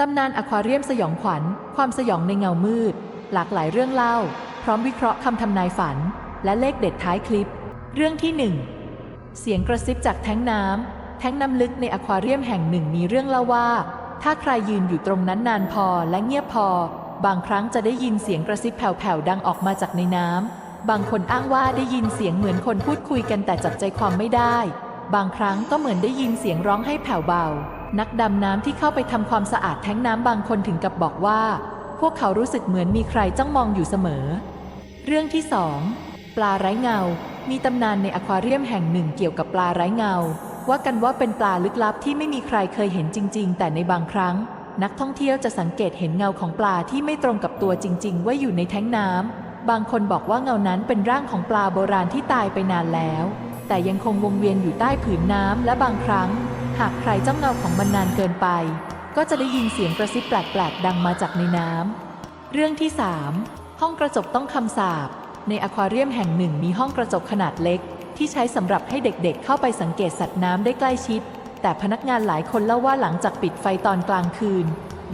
ตำนานอควาเรียมสยองขวัญ ความสยองในเงามืด หลากหลายเรื่องเล่า พร้อมวิเคราะห์คำทำนายฝัน และเลขเด็ดท้ายคลิป เรื่องที่หนึ่งเสียงกระซิบจากแท้งน้ำแท้งน้ำลึกในอควาเรียมแห่งหนึ่งมีเรื่องเล่าว่า ถ้าใครยืนอยู่ตรงนั้นนานพอและเงียบพอ บางครั้งจะได้ยินเสียงกระซิบแผ่วๆดังออกมาจากในน้ำบางคนอ้างว่าได้ยินเสียงเหมือนคนพูดคุยกันแต่จับใจความไม่ได้ บางครั้งก็เหมือนได้ยินเสียงร้องให้แผ่วเบา นักดำน้ำที่เข้าไปทำความสะอาดแท้งน้ำบางคนถึงกับบอกว่า พวกเขารู้สึกเหมือนมีใครจ้องมองอยู่เสมอ เรื่องที่สองปลาไร้เงา มีตำนานในอควาเรียมแห่งหนึ่งเกี่ยวกับปลาไร้เงา ว่ากันว่าเป็นปลาลึกลับที่ไม่มีใครเคยเห็นจริง ๆ แต่ในบางครั้ง นักท่องเที่ยวจะสังเกตเห็นเงาของปลาที่ไม่ตรงกับตัวจริง ๆ ว่าอยู่ในแท้งน้ำบางคนบอกว่าเงานั้นเป็นร่างของปลาโบราณที่ตายไปนานแล้ว แต่ยังคงวงเวียนอยู่ใต้ผืนน้ำและบางครั้ง หากใครจ้องเงาของมันนานเกินไป ก็จะได้ยินเสียงกระซิบแปลกๆ ดังมาจากในน้ำ เรื่องที่ 3 ห้องกระจกต้องคำสาปในอควาเรียมแห่งหนึ่งมีห้องกระจกขนาดเล็ก ที่ใช้สำหรับให้เด็กๆเข้าไปสังเกตสัตว์น้ำได้ใกล้ชิด แต่พนักงานหลายคนเล่าว่าหลังจากปิดไฟตอนกลางคืน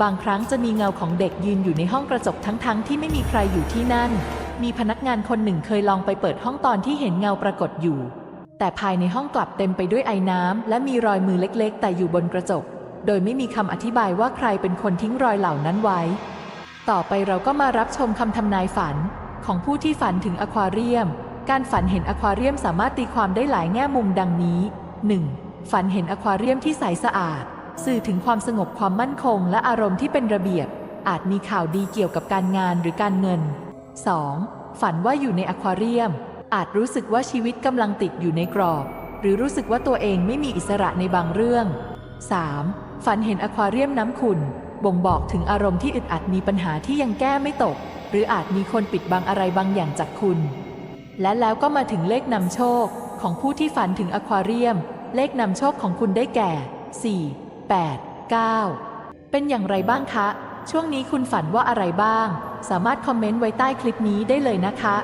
บางครั้งจะมีเงาของเด็กยืนอยู่ในห้องกระจกทั้งๆที่ไม่มีใครอยู่ที่นั่น มีพนักงานคนหนึ่งเคยลองไปเปิดห้องตอนที่เห็นเงาปรากฏอยู่ แต่ภายในห้องกลับเต็มไปด้วยไอ้น้ำและมีรอยมือเล็กๆ แต่อยู่บนกระจก โดยไม่มีคำอธิบายว่าใครเป็นคนทิ้งรอยเหล่านั้นไว้ ต่อไปเราก็มารับชมคำทำนายฝันของผู้ที่ฝันถึงอควาเรียม การฝันเห็นอควาเรียมสามารถตีความได้หลายแง่มุมดังนี้ 1. ฝันเห็นอควาเรียมที่ใสสะอาด สื่อถึงความสงบความมั่นคง และอารมณ์ที่เป็นระเบียบ อาจมีข่าวดีเกี่ยวกับการงานหรือการเงิน 2. ฝันว่าอยู่ในอควาเรียม อาจรู้สึกว่าชีวิตกำลังติดอยู่ในกรอบ หรือรู้สึกว่าตัวเองไม่มีอิสระในบางเรื่อง 3. ฝันเห็นอควาเรียมน้ำขุ่นบ่งบอกถึงอารมณ์ที่อึดอัดมีปัญหาที่ยังแก้ไม่ตก หรืออาจมีคนปิดบังอะไรบางอย่างจากคุณ และแล้วก็มาถึงเลขนำโชคของผู้ที่ฝันถึงอควาเรียม เลขนำโชคของคุณได้แก่ 4 8 9 เป็นอย่างไรบ้างคะ ช่วงนี้คุณฝันว่าอะไรบ้าง สามารถคอมเมนต์ไว้ใต้คลิปนี้ได้เลยนะคะ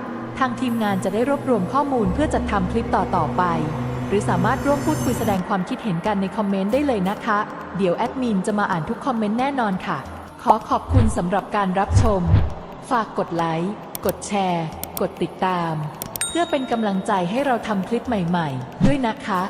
างทีมงานจะได้รวบรวมข้อมูลเพื่อจัดทำคลิปต่อๆไป หรือสามารถร่วมพูดคุยแสดงความคิดเห็นกันในคอมเมนต์ได้เลยนะคะ เดี๋ยวแอดมินจะมาอ่านทุกคอมเมนต์แน่นอนค่ะ ขอขอบคุณสำหรับการรับชม ฝากกดไลค์ กดแชร์ กดติดตาม เพื่อเป็นกำลังใจให้เราทำคลิปใหม่ ๆ ด้วยนะคะ